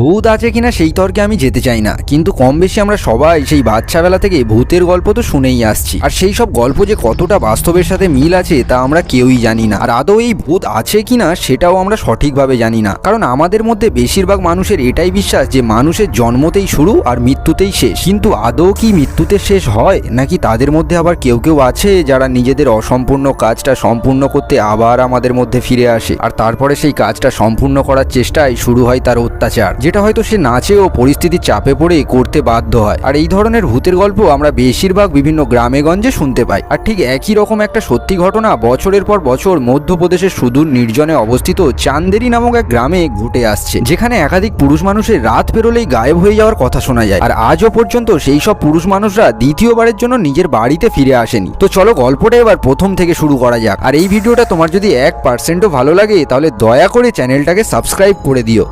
ভূত আছে কিনা সেই তর্কে আমি যেতে চাই না। কিন্তু কম বেশি আমরা সবাই সেই বাচ্চাবেলা থেকে ভূতের গল্প তো শুনেই আসছি। আর সেই সব গল্প যে কতটা বাস্তবের সাথে মিল আছে তা আমরা কেউই জানি না। আর আদৌ এই ভূত আছে কিনা সেটাও আমরা সঠিকভাবে জানি না। কারণ আমাদের মধ্যে বেশিরভাগ মানুষের এটাই বিশ্বাস যে মানুষের জন্মতেই শুরু আর মৃত্যুতেই শেষ। কিন্তু আদৌ কি মৃত্যুতে শেষ হয়, নাকি তাদের মধ্যে আবার কেউ কেউ আছে যারা নিজেদের অসম্পূর্ণ কাজটা সম্পূর্ণ করতে আবার আমাদের মধ্যে ফিরে আসে? আর তারপরে সেই কাজটা সম্পূর্ণ করার চেষ্টায় শুরু হয় তার অত্যাচার। যেটা হয়তো সে নাচেও পরিস্থিতির চাপে পড়ে করতে বাধ্য হয়। আর এই ধরনের ভূতের গল্প আমরা বেশিরভাগ বিভিন্ন গ্রামে গঞ্জে শুনতে পাই। আর ঠিক একই রকম একটা সত্যি ঘটনা বছরের পর বছর মধ্যপ্রদেশের সুদূর নির্জনে অবস্থিত চান্দেরি নামক এক গ্রামে ঘটে আসছে, যেখানে একাধিক পুরুষ মানুষের রাত পেরোলেই গায়েব হয়ে যাওয়ার কথা শোনা যায়। আর আজও পর্যন্ত সেই সব পুরুষ মানুষরা দ্বিতীয়বারের জন্য নিজের বাড়িতে ফিরে আসেনি। তো চলো গল্পটা এবার প্রথম থেকে শুরু করা যাক। আর এই ভিডিওটা তোমার যদি এক পার্সেন্টও ভালো লাগে, তাহলে দয়া করে চ্যানেলটাকে সাবস্ক্রাইব করে দিও।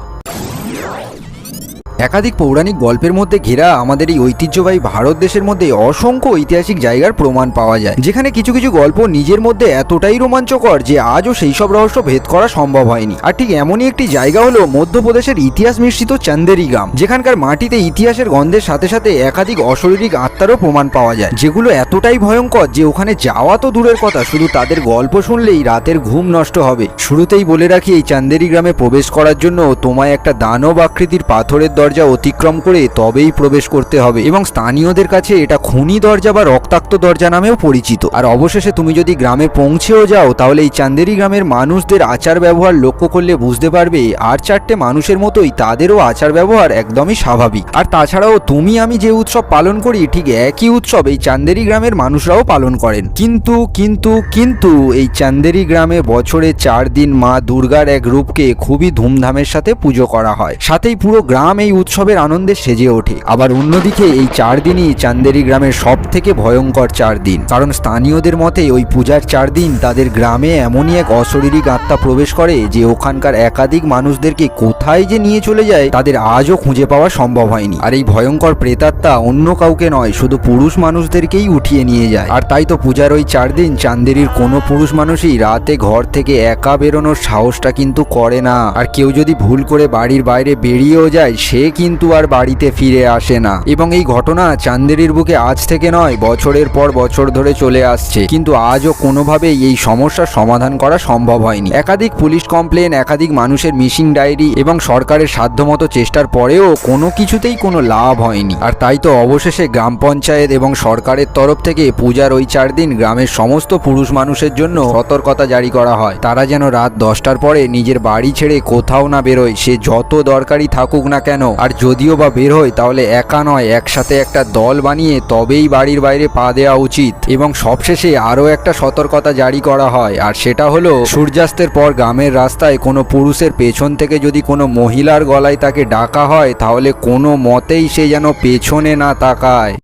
একাধিক পৌরাণিক গল্পের মধ্যে ঘেরা আমাদের এই ঐতিহ্যবাহী ভারত দেশের মধ্যে অসংখ্য ঐতিহাসিক জায়গার প্রমাণ পাওয়া যায়। যেখানে কিছু কিছু গল্প নিজের মধ্যে এতটাই রোমাঞ্চকর যে আজও সেই সব রহস্য ভেদ করা সম্ভব হয়নি। আর ঠিক এমনই একটি জায়গা হলো মধ্যপ্রদেশের ইতিহাস মিশ্রিত চান্দেরি গ্রাম। যেখানকার মাটিতে ইতিহাসের গন্ধের সাথে সাথে একাধিক অশরীরিক আত্মারও প্রমাণ পাওয়া যায়। যেগুলো এতটাই ভয়ঙ্কর যে ওখানে যাওয়া তো দূরের কথা, শুধু তাদের গল্প শুনলেই রাতের ঘুম নষ্ট হবে। শুরুতেই বলে রাখি এই চান্দেরি গ্রামে প্রবেশ করার জন্য তোমায় একটা দানব আকৃতির পাথরের দরজা অতিক্রম করে তবেই প্রবেশ করতে হবে এবং স্থানীয়দের কাছে এটা খুনি দরজা বা রক্তাক্ত দরজা নামেও পরিচিত। আর অবশেষে তুমি যদি গ্রামে পৌঁছেও যাও, তাহলে এই চান্দেরি গ্রামের মানুষদের আচার ব্যবহার লক্ষ্য করলে বুঝতে পারবে আর চারটে মানুষের মতোই তাদেরও আচার ব্যবহার একদমই স্বাভাবিক। আর তাছাড়াও তুমি, আমি যে উৎসব পালন করি, ঠিক একই উৎসব এই চান্দেরি গ্রামের মানুষরাও পালন করেন। কিন্তু কিন্তু কিন্তু এই চান্দেরি গ্রামে বছরে চার দিন মা দুর্গার এক রূপকে খুবই ধুমধামের সাথে পুজো করা হয়। সাথেই পুরো গ্রাম এই উৎসবের আনন্দে সেজে ওঠে। আবার অন্যদিকে এই চার দিনই চান্দেরি গ্রামের সব থেকে ভয়ঙ্কর চার দিন। কারণ স্থানীয়দের মতে ওই পূজার চার দিন তাদের গ্রামে এমনই এক অশরীরিক আত্মা প্রবেশ করে যে ওখানকার একাধিক মানুষদেরকে কোথায় যে নিয়ে চলে যায় তাদের আজও খুঁজে পাওয়া সম্ভব হয়নি। আর এই ভয়ঙ্কর প্রেতাত্মা অন্য কাউকে নয়, শুধু পুরুষ মানুষদেরকেই উঠিয়ে নিয়ে যায়। আর তাই তো পূজার ওই চার দিন চান্দেরির কোনো পুরুষ মানুষই রাতে ঘর থেকে একা বেরোনোর সাহসটা কিন্তু করে না। আর কেউ যদি ভুল করে বাড়ির বাইরে বেরিয়েও যায়, সে কিন্তু আর বাড়িতে ফিরে আসে না। এবং এই ঘটনা চান্দেরির বুকে আজ থেকে নয়, বছরের পর বছর ধরে চলে আসছে। কিন্তু আজও কোনোভাবেই এই সমস্যার সমাধান করা সম্ভব হয়নি। একাধিক পুলিশ কমপ্লেন, একাধিক মানুষের মিসিং ডায়েরি এবং সরকারের সাধ্যমতো চেষ্টার পরেও কোনো কিছুতেই কোনো লাভ হয়নি। আর তাই তো অবশেষে গ্রাম পঞ্চায়েত এবং সরকারের তরফ থেকে পূজার ওই চার দিন গ্রামের সমস্ত পুরুষ মানুষের জন্য সতর্কতা জারি করা হয়। তারা যেন রাত দশটার পরে নিজের বাড়ি ছেড়ে কোথাও না বেরোয়, সে যত দরকারি থাকুক না কেন আর যদিও বা বের হয়, তাহলে একা নয়, একসাথে একটা দল বানিয়ে তবেই বাড়ির বাইরে পা দেওয়া উচিত। এবং সবশেষে আরও একটা সতর্কতা জারি করা হয়, আর সেটা হলো, সূর্যাস্তের পর গ্রামের রাস্তায় কোনো পুরুষের পেছন থেকে যদি কোনো মহিলার গলায় তাকে ডাকা হয়, তাহলে কোনো মতেই সে যেন পেছনে না তাকায়।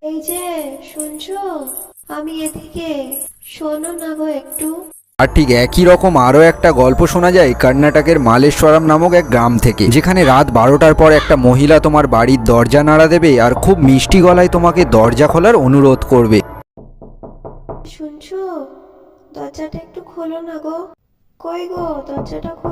আমি এদিকে, শোনো না গো একটু। আর ঠিক একই রকম আরও একটা গল্প শোনা যায় কর্ণাটকের মালেশ্বরম নামক এক গ্রাম থেকে। যেখানে রাত বারোটার পর একটা মহিলা তোমার বাড়ির দরজা নাড়া দেবে আর খুব মিষ্টি গলায় তোমাকে দরজা খোলার অনুরোধ করবে। শুনছো? দরজাটা একটু খোলো না গো।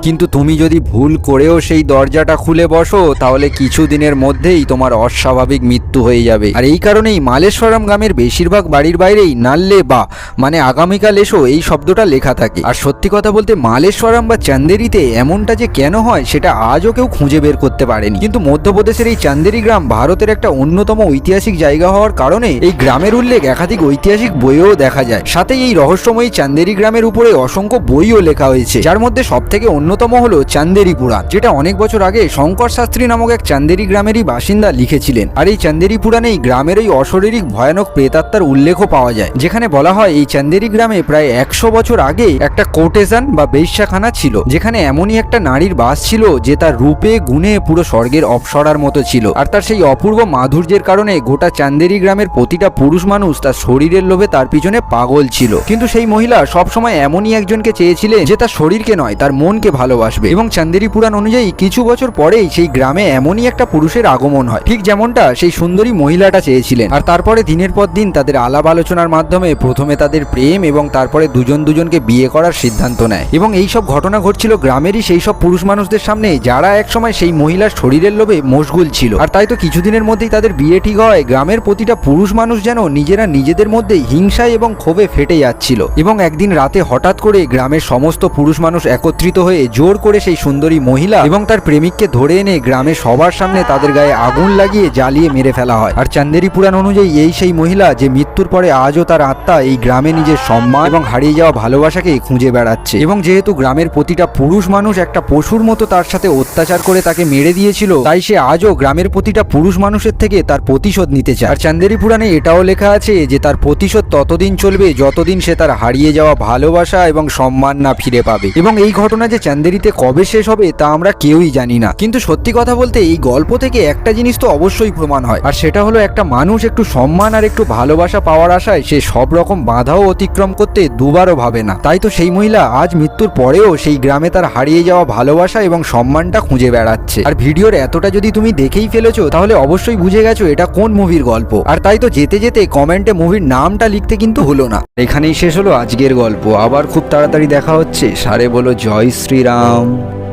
কিন্তু তুমি যদি ভুল করেও সেই দরজাটা খুলে বসো, তাহলে কিছুদিনের মধ্যেই তোমার অস্বাভাবিক মৃত্যু হয়ে যাবে। আর এই কারণেই মালেশ্বরম গ্রামের বেশিরভাগ বাড়ির বাইরেই নাল্লে বা মানে আগামীকাল এসো এই শব্দটা লেখা থাকে। আর সত্যি কথা বলতে মালেশ্বরম বা চান্দেরিতে এমনটা যে কেন হয়, সেটা আজও কেউ খুঁজে বের করতে পারেনি। কিন্তু মধ্যপ্রদেশের এই চান্দেরি গ্রাম ভারতের একটা অন্যতম ঐতিহাসিক জায়গা হওয়ার কারণে এই গ্রামের উল্লেখ একাধিক ঐতিহাসিক বইয়েও দেখা যায়। সাথে এই রহস্যময়ী চান্দেরি গ্রামের উপরে অসংখ্য বইও লেখা হয়েছে। যার মধ্যে সব থেকে অন্যতম হলো চান্দেরি পুরাণ যেটা অনেক বছর আগে শঙ্কর শাস্ত্রী নামক এক চান্দেরি গ্রামেরই বাসিন্দা লিখেছিলেন। আর এই চান্দেরি পুরাণেই গ্রামের এই অশরীরিক ভয়ানক প্রেতাত্মার উল্লেখও পাওয়া যায়। যেখানে বলা হয়, এই চান্দেরি গ্রামে প্রায় একশো বছর আগে একটা কোটেশন বা বেশ্যাখানা ছিল, যেখানে এমনই একটা নারীর বাস ছিল যে তার রূপে, গুণে পুরো স্বর্গের অপসরার মতো ছিল। আর তার সেই অপূর্ব মাধুর্যের কারণে গোটা চান্দেরি গ্রামের প্রতিটা পুরুষ মানুষ তার শরীরের লোভে তার পিছনে পাগল ছিল। কিন্তু সেই মহিলা সবসময় এমনই একজনকে চেয়েছিলেন যে তার শরীরকে নয়, তার মনকে ভালোবাসবে। এবং চান্দেরি পুরাণ অনুযায়ী কিছু বছর পরেই সেই গ্রামে এমনই একটা পুরুষের আগমন হয়। ঠিক যেমনটা সেই সুন্দরী মহিলাটা চেয়েছিলেন। আর তারপরে দিনের পর দিন তাদের আলাপ আলোচনার মাধ্যমে প্রথমে তাদের প্রেম এবং তারপরে দুজন দুজনকে বিয়ে করার সিদ্ধান্ত নেয়। এবং এই সব ঘটনা ঘটছিল গ্রামেরই সেই সব পুরুষ মানুষদের সামনে, যারা একসময় সেই মহিলার শরীরের লোভে মশগুল ছিল। আর তাই তো কিছুদিনের মধ্যেই তাদের বিয়ে ঠিক হয়। গ্রামের প্রতিটা পুরুষ মানুষ যেন নিজেরা নিজেদের মধ্যে হিংসায় এবং ক্ষোভে ফেটে যাচ্ছিল। এবং একদিন রাতে হঠাৎ করে গ্রামের সমস্ত পুরুষ মানুষ একত্রিত হয়ে জোর করে সেই সুন্দরী মহিলা এবং তার প্রেমিককে ধরে এনে গ্রামের সবার সামনে তাদের গায়ে আগুন লাগিয়ে জ্বালিয়ে মেরে ফেলা হয়। আর চান্দেরি পুরাণ অনুযায়ী এই সেই মহিলা যে মৃত্যুর পরে আজও তার আত্মা এই গ্রামে নিজের সম্মান এবং হারিয়ে যাওয়া ভালোবাসাকে খুঁজে বেড়াচ্ছে। এবং যেহেতু গ্রামের প্রতিটা পুরুষ মানুষ একটা পশুর মতো তার সাথে অত্যাচার করে তাকে মেরে দিয়েছিল, তাই সে আজও গ্রামের প্রতিটা পুরুষ মানুষের থেকে তার প্রতিশোধ নিতে চায়। আর চান্দেরি পুরাণে এটাও লেখা আছে যে তার প্রতিশোধ ততদিন চলবে যতদিন সে তার হারিয়ে যাওয়া ভালোবাসা এবং সম্মান না ফিরে পাবে। এবং এই ঘটনা যে চান্দেরিতে কবে শেষ হবে, তা আমরা কেউই জানি না। কিন্তু সত্যি কথা বলতে, এই গল্প থেকে একটা জিনিস তো অবশ্যই প্রমাণ হয়। আর সেটা হলো একটা মানুষ একটু সম্মান আর একটু ভালোবাসা পাওয়ার আশায় সে সব রকম বাধাও অতিক্রম করতে দুবারও ভাবে না। তাই তো সেই মহিলা আজ মৃত্যুর পরেও সেই গ্রামে তার হারিয়ে যাওয়া ভালোবাসা এবং সম্মানটা খুঁজে বেড়াচ্ছে। আর ভিডিওর এতটা যদি তুমি দেখেই ফেলেছো, তাহলে অবশ্যই বুঝে গেছো এটা কোন মুভির গল্প। আর তাই তো যেতে যেতে কমেন্টে মুভির নামটা লিখতে কিন্তু হলো না। এখানেই শেষ হলো আজকের গল্প। আবার খুব তাড়াতাড়ি দেখা হচ্ছে। সারে বলো জয় শ্রীরাম।